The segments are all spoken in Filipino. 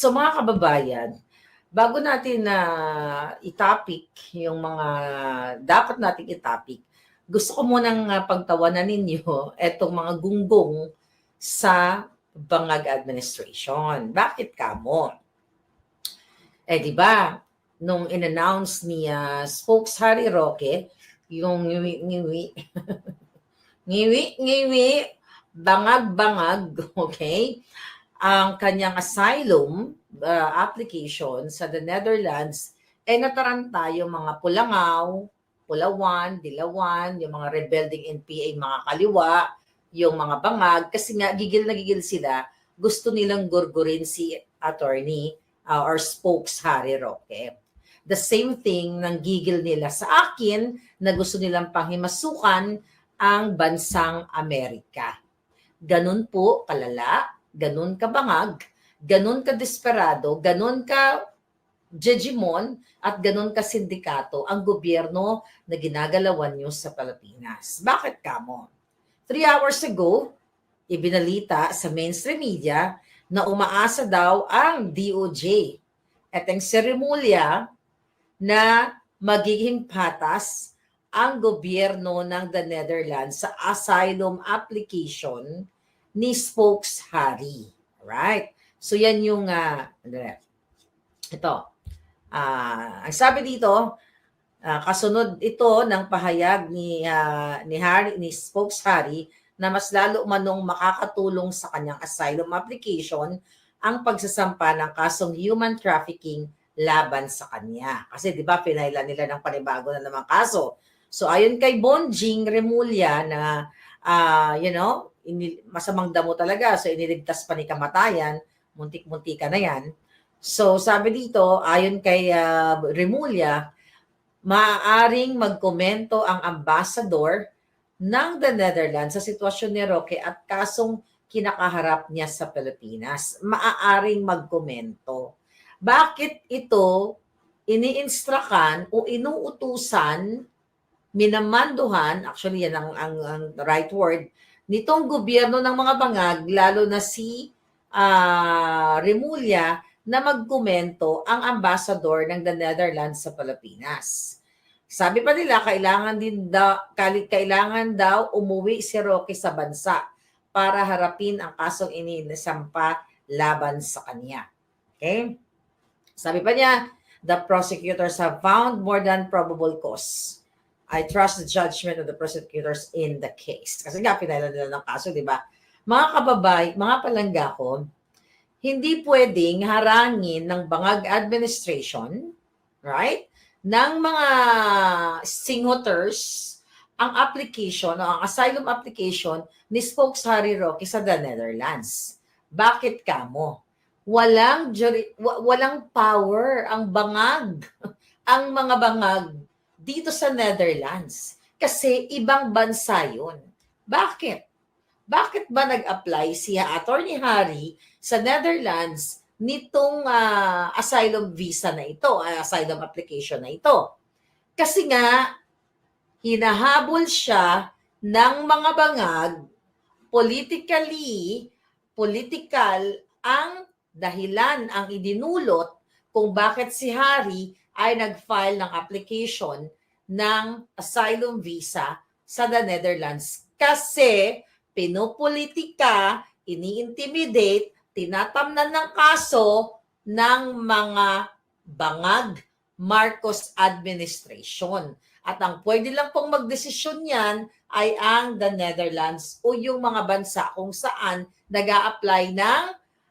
So mga kababayan, bago natin na itapik yung mga dapat nating itapik, gusto ko munang uh, pagtawanan ninyo etong mga gunggong sa Bangag Administration. Bakit kamo? Eh di ba, nung in-announce ni uh, spokes Harry Roque, yung ngiwi, ngiwi, ngiwi, ngiwi, bangag-bangag, okay? Ang kanyang asylum uh, application sa the Netherlands, eh nataranta yung mga Pulangaw, Pulawan, Dilawan, yung mga rebelding NPA, mga kaliwa, yung mga bangag, kasi nga gigil na gigil sila, gusto nilang gurgurin si attorney uh, or spokes Harry Roque. The same thing ng gigil nila sa akin na gusto nilang panghimasukan ang bansang Amerika. Ganun po kalala ganun ka bangag, ganun ka desperado, ganun ka jejimon, at ganun ka sindikato ang gobyerno na ginagalawan nyo sa Pilipinas. Bakit kamo? Three hours ago, ibinalita sa mainstream media na umaasa daw ang DOJ at ang seremolya na magiging patas ang gobyerno ng the Netherlands sa asylum application ni Spokes Harry. Right? So yan yung uh, ito. Uh, ang sabi dito, uh, kasunod ito ng pahayag ni uh, ni Harry ni Spokes Harry na mas lalo manong makakatulong sa kanyang asylum application ang pagsasampa ng kasong human trafficking laban sa kanya. Kasi 'di ba pinailan nila ng panibago na namang kaso. So ayon kay Bonjing Remulla na uh, you know, inil, masamang damo talaga. So iniligtas pa ni kamatayan, muntik-munti ka na yan. So sabi dito, ayon kay uh, Remulla, maaaring magkomento ang ambassador ng the Netherlands sa sitwasyon ni Roque at kasong kinakaharap niya sa Pilipinas. Maaaring magkomento. Bakit ito iniinstrakan o inuutusan, minamanduhan, actually yan ang, ang, ang right word, nitong gobyerno ng mga bangag, lalo na si uh, Remulla, na magkomento ang ambassador ng the Netherlands sa Pilipinas. Sabi pa nila, kailangan din daw, kailangan daw umuwi si Roque sa bansa para harapin ang kasong inisampa laban sa kanya. Okay? Sabi pa niya, the prosecutors have found more than probable cause I trust the judgment of the prosecutors in the case. Kasi nga, pinala nila ng kaso, di ba? Mga kababay, mga palangga ko, hindi pwedeng harangin ng bangag administration, right? Ng mga singoters ang application o ang asylum application ni Spokes Harry Roque sa the Netherlands. Bakit kamo? Walang jury, walang power ang bangag, ang mga bangag dito sa Netherlands. Kasi ibang bansa yun. Bakit? Bakit ba nag-apply si Attorney Harry sa Netherlands nitong uh, asylum visa na ito, uh, asylum application na ito? Kasi nga, hinahabol siya ng mga bangag, politically, political ang dahilan, ang idinulot kung bakit si Harry ay nag-file ng application ng asylum visa sa the Netherlands kasi pinopolitika, ini-intimidate, tinatamnan ng kaso ng mga bangag Marcos administration. At ang pwede lang pong magdesisyon yan ay ang the Netherlands o yung mga bansa kung saan nag apply ng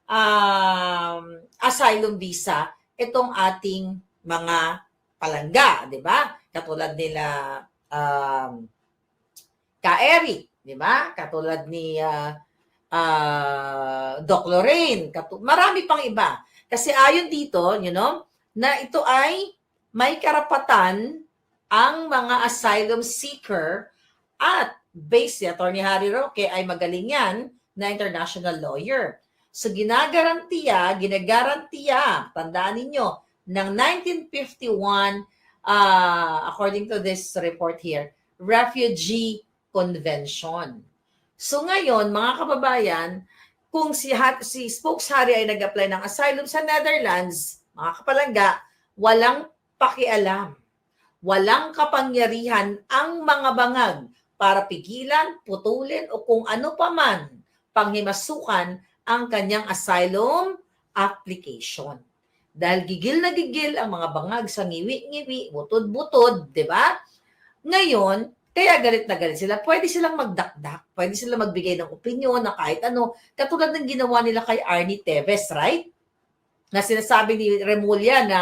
um, asylum visa itong ating mga palangga, di ba? Katulad nila um, Ka-Eric, di ba? Katulad ni uh, uh, Doc Lorraine, katu- marami pang iba. Kasi ayon dito, you know, na ito ay may karapatan ang mga asylum seeker at based si Attorney Harry Roque ay magaling yan na international lawyer. So ginagarantiya, ginagarantiya, tandaan ninyo, ng 1951, uh, according to this report here, Refugee Convention. So ngayon, mga kababayan, kung si, si Spokes Harry ay nag-apply ng asylum sa Netherlands, mga kapalangga, walang pakialam. Walang kapangyarihan ang mga bangag para pigilan, putulin o kung ano pa man panghimasukan ang kanyang asylum application. Dahil gigil na gigil ang mga bangag sa ngiwi-ngiwi, butod-butod, di ba? Ngayon, kaya galit na galit sila. Pwede silang magdakdak, pwede silang magbigay ng opinion na kahit ano. Katulad ng ginawa nila kay Arnie Teves, right? Na sinasabi ni Remulla na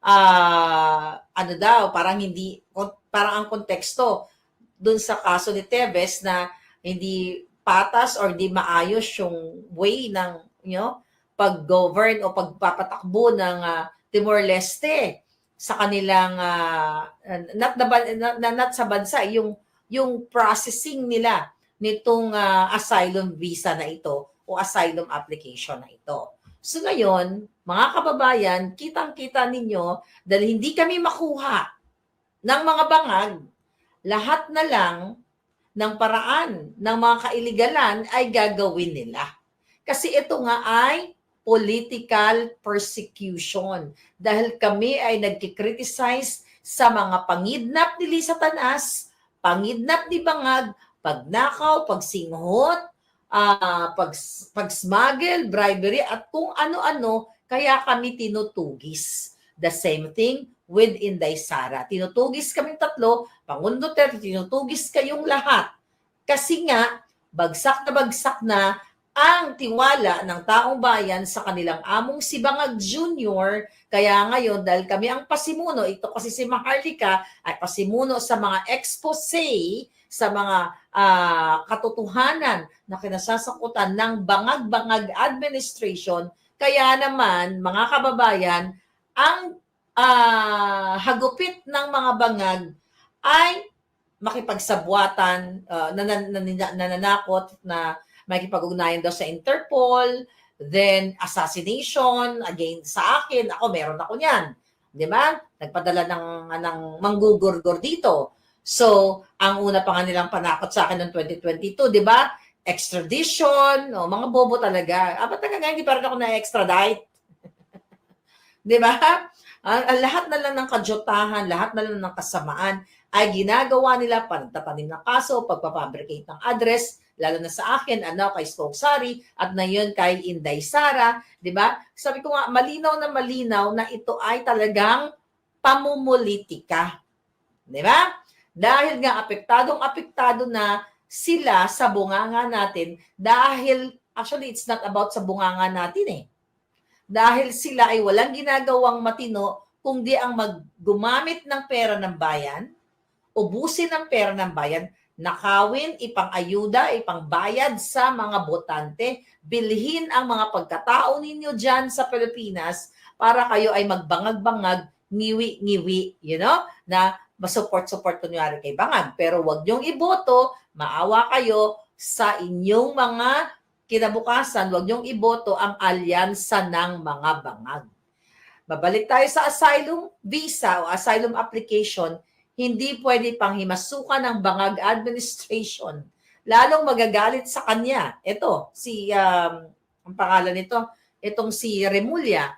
ah, ano daw, parang hindi, parang ang konteksto dun sa kaso ni Teves na hindi patas or hindi maayos yung way ng you know, pag-govern o pagpapatakbo ng ah, Timor-Leste sa kanilang ah, not, the, not, not, sa bansa yung yung processing nila nitong ah, asylum visa na ito o asylum application na ito. So ngayon, mga kababayan, kitang-kita ninyo dahil hindi kami makuha ng mga bangag, lahat na lang ng paraan ng mga kailigalan ay gagawin nila. Kasi ito nga ay political persecution. Dahil kami ay nagkikriticize sa mga pangidnap ni Lisa Tanas, pangidnap ni Bangag, pagnakaw, pagsinghot, ah pag, pag-smuggle, bribery, at kung ano-ano, kaya kami tinutugis. The same thing with Inday Sara. Tinutugis kaming tatlo, Pangulo Duterte, tinutugis kayong lahat. Kasi nga, bagsak na bagsak na ang tiwala ng taong bayan sa kanilang among si Bangag Jr. Kaya ngayon, dahil kami ang pasimuno, ito kasi si Maharlika ay pasimuno sa mga expose, sa mga ah, katotohanan na kinasasakutan ng bangag-bangag administration. Kaya naman, mga kababayan, ang ah, hagupit ng mga bangag ay makipagsabuatan, uh, nanan- nanan- nananakot na makipag-ugnayan daw sa Interpol, then assassination again sa akin. Ako, meron ako niyan. Di ba? Nagpadala ng, ng manggugurgor dito. So, ang una pa nga nilang panakot sa akin noong 2022, di ba? Extradition, o mga bobo talaga. Ah, ba't nga hindi pa rin ako na-extradite? di ba? Ang, ang lahat na lang ng kajotahan, lahat na lang ng kasamaan ay ginagawa nila pagtatanim ng kaso, pagpapabricate ng address, lalo na sa akin, ano, kay Spokesari, at na yun kay Inday Sara, di ba? Sabi ko nga, malinaw na malinaw na ito ay talagang pamumulitika. Di ba? Dahil nga apektadong apektado na sila sa bunganga natin dahil actually it's not about sa bunganga natin eh. Dahil sila ay walang ginagawang matino kundi ang maggumamit ng pera ng bayan, ubusin ang pera ng bayan, nakawin, ipang-ayuda, ipangbayad sa mga botante, bilhin ang mga pagkatao ninyo dyan sa Pilipinas para kayo ay magbangag-bangag, ngiwi-ngiwi, you know, na masupport-support kunyari kay Bangag. Pero wag niyong iboto, maawa kayo sa inyong mga kinabukasan, wag niyong iboto ang alyansa ng mga bangag. Babalik tayo sa asylum visa o asylum application, hindi pwede pang himasukan ng bangag administration. Lalong magagalit sa kanya. Ito, si, um, ang pangalan nito, itong si Remulla,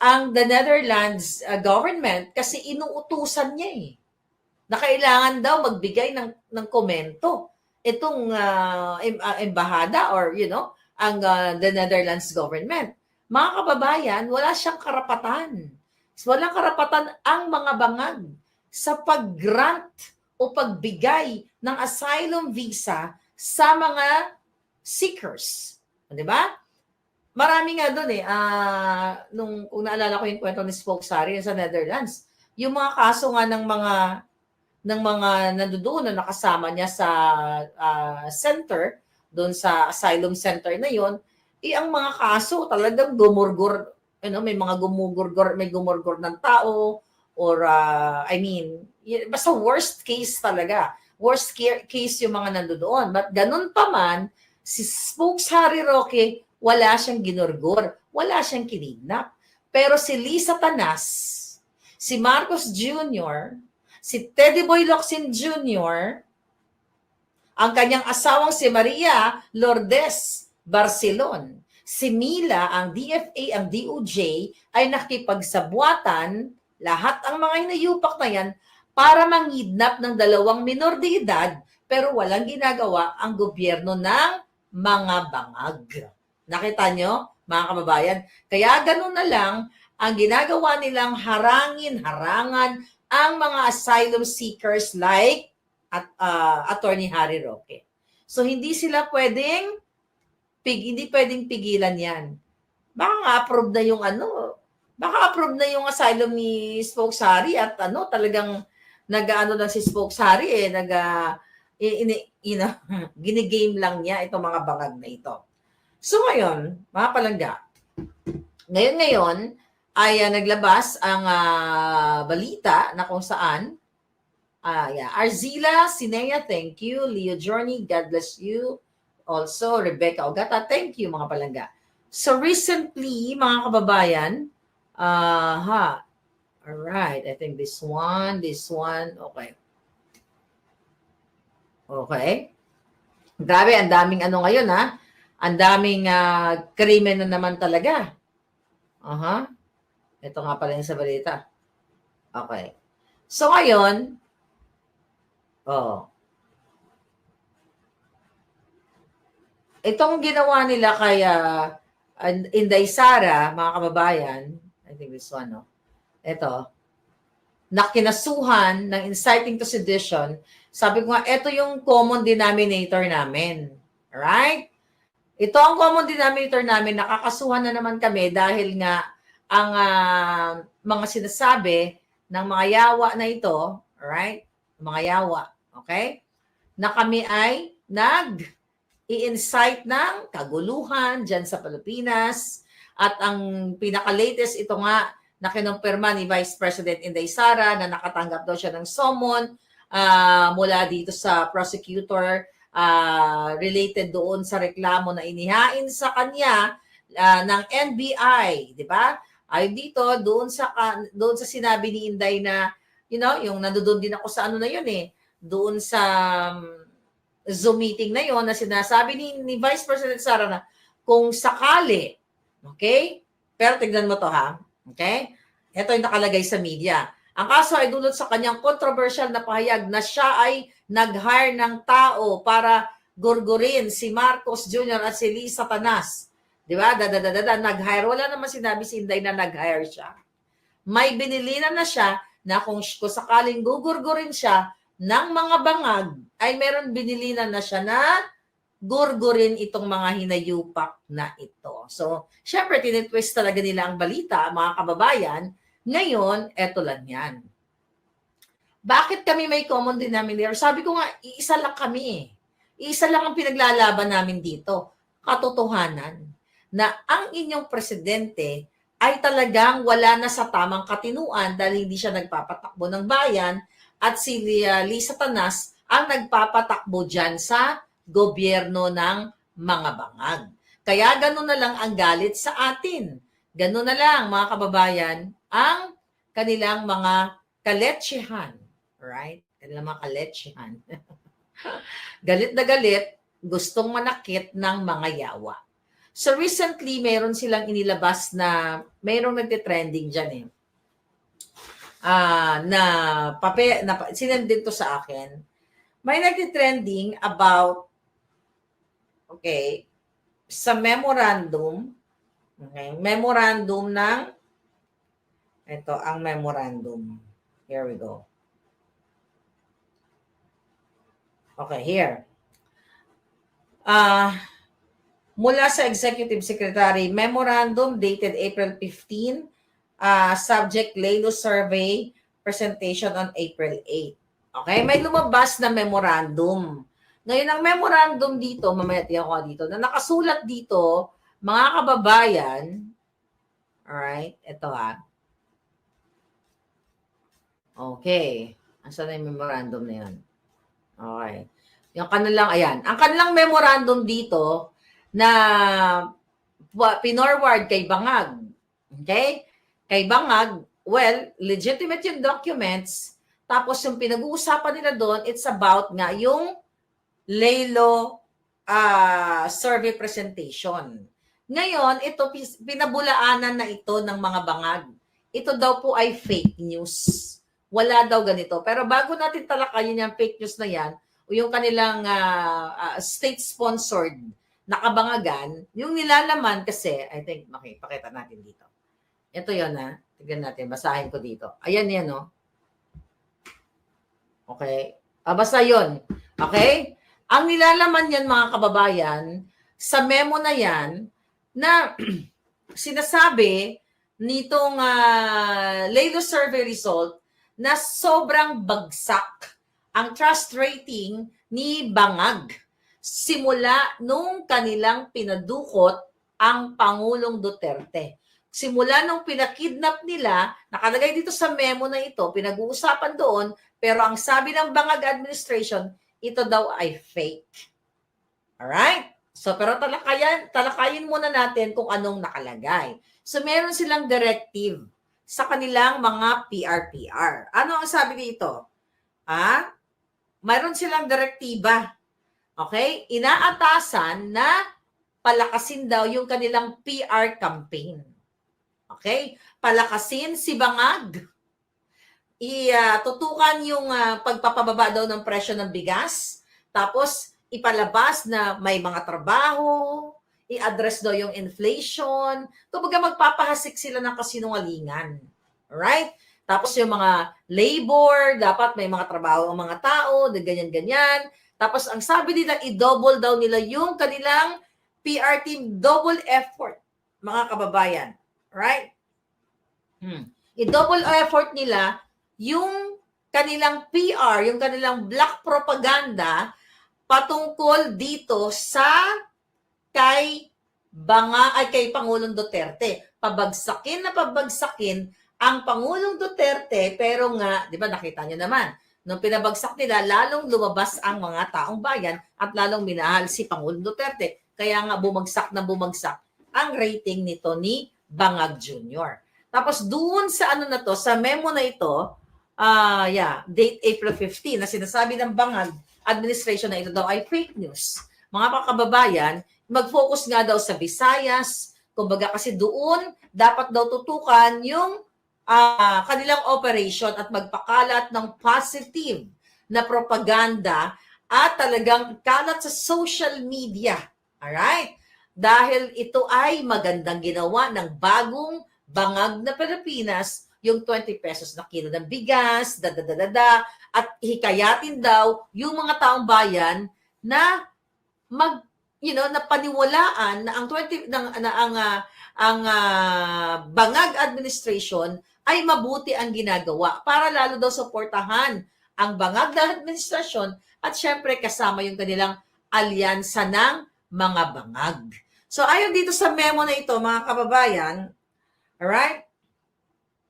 ang the Netherlands uh, government kasi inuutusan niya eh na kailangan daw magbigay ng ng komento itong uh, uh, embahada or you know ang uh, the Netherlands government. Mga kababayan, wala siyang karapatan. Walang karapatan ang mga bangag sa pag-grant o pagbigay ng asylum visa sa mga seekers. Di ba? Marami nga doon eh. ah, nung, kung naalala ko yung kwento ni Spokesari sa Netherlands, yung mga kaso nga ng mga ng mga nandoon na nakasama niya sa ah, center, doon sa asylum center na yon, eh ang mga kaso talagang gumurgur, you know, may mga gumugurgur, may gumurgur ng tao or ah, I mean, basta worst case talaga. Worst ca- case yung mga nandoon. But ganun pa man, si Spokes Harry Roque, wala siyang ginurgur, wala siyang kinidnap. Pero si Lisa Tanas, si Marcos Jr., si Teddy Boy Locsin Jr., ang kanyang asawang si Maria Lourdes Barcelon, si Mila, ang DFA, ang DOJ, ay nakipagsabuatan lahat ang mga hinayupak na yan para mangidnap ng dalawang minor de edad pero walang ginagawa ang gobyerno ng mga bangag. Nakita nyo, mga kababayan? Kaya ganun na lang ang ginagawa nilang harangin, harangan ang mga asylum seekers like at uh, Attorney Harry Roque. So hindi sila pwedeng pig, hindi pwedeng pigilan 'yan. Baka nga approve na yung ano, baka approve na yung asylum ni Spokes Harry at ano talagang nag-ano lang si Spokes Harry eh, nag uh, know, ginigame lang niya itong mga bangag na ito. So ngayon, mga palangga, ngayon ngayon ay uh, naglabas ang uh, balita na kung saan Ah, yeah. Arzila Sinea, thank you. Leo Journey, God bless you. Also, Rebecca Ogata, thank you mga palangga. So recently, mga kababayan, uh, ha, all right, I think this one, this one, okay. Okay. Grabe, ang daming ano ngayon ha. Ang daming uh, krimen na naman talaga. Aha. Uh-huh. Ito nga pala yung sa balita. Okay. So ngayon, Oh. Itong ginawa nila kaya uh, Inday Sara, mga kababayan, I think this one, no? Ito, na kinasuhan ng inciting to sedition, sabi ko nga, ito yung common denominator namin. Right? Ito ang common denominator namin, nakakasuhan na naman kami dahil nga ang uh, mga sinasabi ng mga yawa na ito, right? Mga yawa, okay? Na kami ay nag i-incite ng kaguluhan dyan sa Pilipinas. At ang pinaka-latest, ito nga, na kinumpirma ni Vice President Inday Sara na nakatanggap daw siya ng summon uh, mula dito sa prosecutor uh, related doon sa reklamo na inihain sa kanya uh, ng NBI, di ba? Ay dito doon sa doon sa sinabi ni Inday na you know, yung nandoon din ako sa ano na yun eh, doon sa um, Zoom meeting na yon na sinasabi ni, ni Vice President Sara na kung sakali, okay? Pero tignan mo to ha, okay? Ito yung nakalagay sa media. Ang kaso ay dulot sa kanyang controversial na pahayag na siya ay nag-hire ng tao para gurgurin si Marcos Jr. at si Lisa Tanas. Di ba? Dadadadada, nag-hire. Wala naman sinabi si Inday na nag-hire siya. May binilinan na siya na kung, kung sakaling gugurgurin siya, ng mga bangag ay meron binilinan na siya na gurgurin itong mga hinayupak na ito. So, syempre, tinitwist talaga nila ang balita, mga kababayan. Ngayon, eto lang yan. Bakit kami may common denominator? Sabi ko nga, iisa lang kami. Iisa lang ang pinaglalaban namin dito. Katotohanan na ang inyong presidente ay talagang wala na sa tamang katinuan dahil hindi siya nagpapatakbo ng bayan at si Lisa Tanas ang nagpapatakbo dyan sa gobyerno ng mga bangag. Kaya gano'n na lang ang galit sa atin. Gano'n na lang, mga kababayan, ang kanilang mga kaletsehan. Right? Kanilang mga kaletsehan. galit na galit, gustong manakit ng mga yawa. So recently, meron silang inilabas na mayroong nagte-trending dyan eh uh, na papel na sinend din to sa akin. May nagti-trending about okay, sa memorandum, okay, memorandum ng ito ang memorandum. Here we go. Okay, here. Uh, mula sa Executive Secretary, memorandum dated April 15, uh, subject Lelo Survey presentation on April 8. Okay, may lumabas na memorandum. Ngayon, ang memorandum dito, mamaya tiyan ko dito, na nakasulat dito, mga kababayan, alright, ito ha. Okay. Asan na yung memorandum na yun? Okay. Yung kanilang, ayan. Ang kanilang memorandum dito na pinorward kay Bangag. Okay? Kay Bangag, well, legitimate yung documents. Tapos yung pinag-uusapan nila doon, it's about nga yung Laylo uh, survey presentation. Ngayon, ito, pinabulaanan na ito ng mga bangag. Ito daw po ay fake news. Wala daw ganito. Pero bago natin talakayin yung fake news na yan, o yung kanilang ah, ah, state-sponsored nakabangagan, yung nilalaman kasi, I think, makipakita natin dito. Ito yon ha. Tignan natin, basahin ko dito. Ayan yan, no? Okay. Ah, basta yun. Okay? Ang nilalaman yan, mga kababayan, sa memo na yan, na sinasabi nitong uh, Lalo survey result na sobrang bagsak ang trust rating ni Bangag simula nung kanilang pinadukot ang Pangulong Duterte. Simula nung pinakidnap nila, nakalagay dito sa memo na ito, pinag-uusapan doon, pero ang sabi ng Bangag administration, ito daw ay fake. Alright? So, pero talakayan, talakayin muna natin kung anong nakalagay. So, meron silang directive sa kanilang mga PRPR. Ano ang sabi dito? Ah, mayroon silang direktiba. Okay? Inaatasan na palakasin daw yung kanilang PR campaign. Okay? Palakasin si Bangag. Itutukan yung ah, pagpapababa daw ng presyo ng bigas. Tapos, ipalabas na may mga trabaho, i-address daw yung inflation. Kumbaga magpapahasik sila ng kasinungalingan. Right? Tapos yung mga labor, dapat may mga trabaho ang mga tao, ganyan-ganyan. Tapos ang sabi nila, i-double daw nila yung kanilang PR team, double effort, mga kababayan. Right? Hmm. I-double effort nila yung kanilang PR, yung kanilang black propaganda patungkol dito sa kay Banga ay kay Pangulong Duterte. Pabagsakin na pabagsakin ang Pangulong Duterte pero nga, 'di ba nakita niyo naman, nung pinabagsak nila lalong lumabas ang mga taong bayan at lalong minahal si Pangulong Duterte. Kaya nga bumagsak na bumagsak ang rating nito ni Bangag Jr. Tapos doon sa ano na to, sa memo na ito, ah yeah, date April 15 na sinasabi ng Bangag administration na ito daw ay fake news. Mga kababayan, mag-focus nga daw sa Visayas, kumbaga kasi doon dapat daw tutukan yung ah, kanilang operation at magpakalat ng positive na propaganda at talagang kalat sa social media. Alright? Dahil ito ay magandang ginawa ng bagong bangag na Pilipinas, yung 20 pesos na kilo ng bigas, da da da da, da at hikayatin daw yung mga taong bayan na mag you know, na paniwalaan na ang 20 ng na ang ah, ang ah, bangag administration ay mabuti ang ginagawa para lalo daw suportahan ang bangag na administrasyon at syempre kasama yung kanilang alyansa ng mga bangag. So ayon dito sa memo na ito mga kababayan, alright?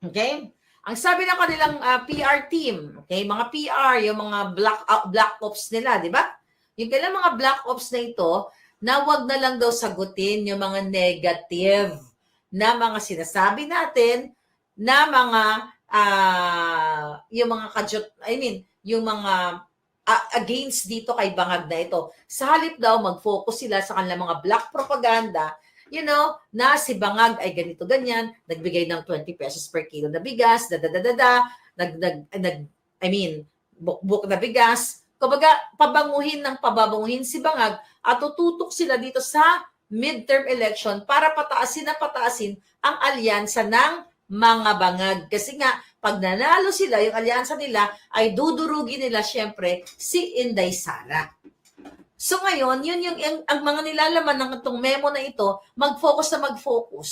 Okay? Ang sabi ng kanilang ah, PR team, okay, mga PR, yung mga black ah, black ops nila, di ba? Yung kailang mga black ops na ito, na wag na lang daw sagutin yung mga negative na mga sinasabi natin na mga ah, yung mga kadyot, I mean, yung mga ah, against dito kay bangag na ito. Sa halip daw mag-focus sila sa kanilang mga black propaganda, you know, na si bangag ay ganito ganyan, nagbigay ng 20 pesos per kilo na bigas, da da da da, da nag, nag, nag I mean, bukbuk na bigas. Kumbaga, pabanguhin ng pababanguhin si bangag at tututok sila dito sa midterm election para pataasin na pataasin ang alyansa ng mga bangag. Kasi nga, pag nanalo sila, yung alyansa nila, ay dudurugin nila syempre si Inday Sara. So ngayon, yun yung, yung ang mga nilalaman ng itong memo na ito, mag-focus na mag-focus.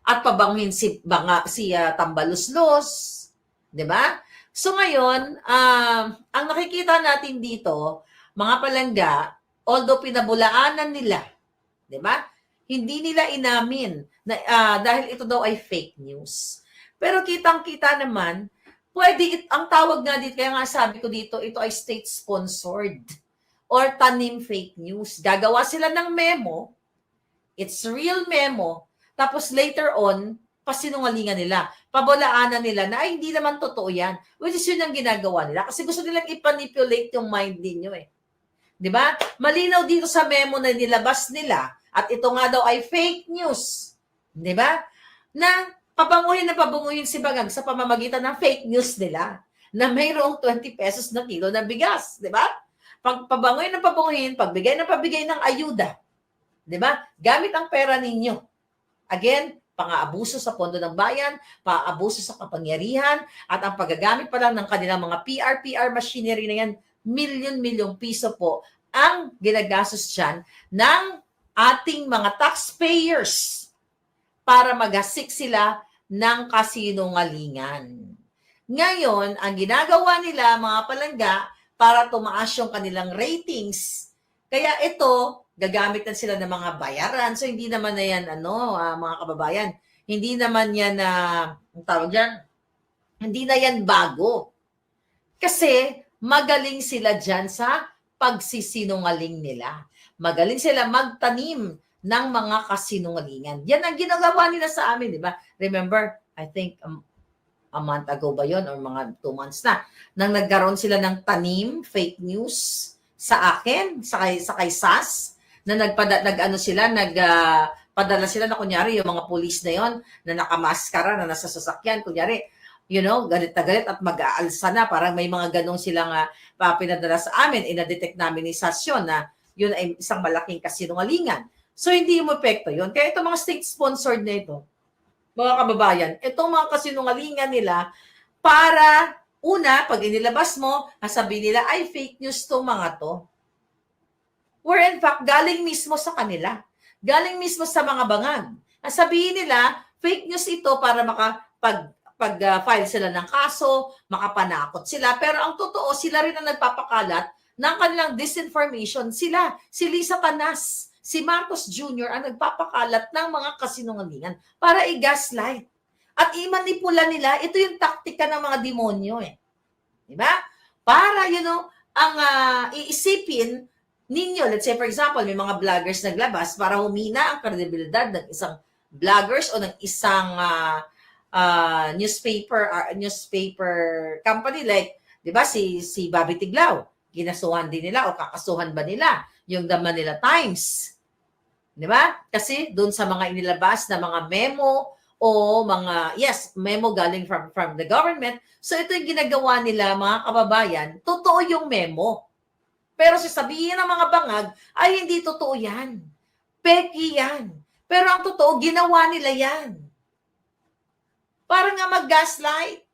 At pabanguhin si, banga, si uh, Tambaluslos, di ba? So ngayon, um, ang nakikita natin dito, mga palangga, although pinabulaanan nila, di ba? Hindi nila inamin na ah, dahil ito daw ay fake news. Pero kitang-kita naman, pwede ang tawag nga dito, kaya nga sabi ko dito, ito ay state-sponsored or tanim fake news. Gagawa sila ng memo, it's real memo, tapos later on, pasinungalingan nila, pabolaanan nila na ay hindi naman totoo yan. Which is yun ang ginagawa nila. Kasi gusto nilang ipanipulate yung mind ninyo eh. ba? Malinaw dito sa memo na nilabas nila At ito nga daw ay fake news. Ba? Na pabanguhin na pabanguhin si Bangag sa pamamagitan ng fake news nila na mayroong 20 pesos na kilo na bigas. Ba? Pag pabanguhin na pabanguhin, pagbigay na pabigay ng ayuda. Di ba? Gamit ang pera ninyo. Again, pang-aabuso sa pondo ng bayan, pang-aabuso sa kapangyarihan, at ang paggagamit pa lang ng kanilang mga PR-PR machinery na yan, milyon-milyong piso po ang ginagastos dyan ng ating mga taxpayers para magasik sila ng kasinungalingan. Ngayon, ang ginagawa nila, mga palangga, para tumaas yung kanilang ratings. Kaya ito, gagamit na sila ng mga bayaran. So, hindi naman na yan, ano, ah, mga kababayan, hindi naman yan na, ang tawag dyan, hindi na yan bago. Kasi, magaling sila dyan sa pagsisinungaling nila. Magaling sila magtanim ng mga kasinungalingan. Yan ang ginagawa nila sa amin, di ba? Remember, I think um, a month ago ba yon or mga two months na, nang nagkaroon sila ng tanim, fake news sa akin, sa kay, sa kay SAS, na nagpada, nag-ano sila, nag, ah, padala sila na kunyari yung mga police na yon na nakamaskara na nasa sasakyan, kunyari, you know, galit na galit at mag-aalsa na, parang may mga ganong silang uh, pinadala sa amin, ina-detect namin ni SAS yun na yun ay isang malaking kasinungalingan. So, hindi mo epekto yun. Kaya itong mga state-sponsored na ito, mga kababayan, itong mga kasinungalingan nila para, una, pag inilabas mo, sabihin nila, ay, fake news to mga to. Where in fact, galing mismo sa kanila. Galing mismo sa mga bangag. Ang nila, fake news ito para makapag pag-file sila ng kaso, makapanakot sila. Pero ang totoo, sila rin ang nagpapakalat ng kanilang disinformation. Sila, si Lisa Canas, si Marcos Jr. ang nagpapakalat ng mga kasinungalingan para i-gaslight. At imanipula nila, ito yung taktika ng mga demonyo eh. Di ba? Para, you know, ang ah, iisipin ninyo, let's say for example, may mga vloggers naglabas para humina ang kredibilidad ng isang vloggers o ng isang ah, ah, newspaper ah, newspaper company like 'di ba si si Bobby Tiglao ginasuhan din nila o kakasuhan ba nila yung The Manila Times 'di ba? Kasi doon sa mga inilabas na mga memo o mga yes memo galing from from the government. So ito yung ginagawa nila mga kababayan. Totoo yung memo. Pero sasabihin ng mga bangag ay hindi totoo yan. Peki yan. Pero ang totoo ginawa nila yan. Para nga mag-gaslight.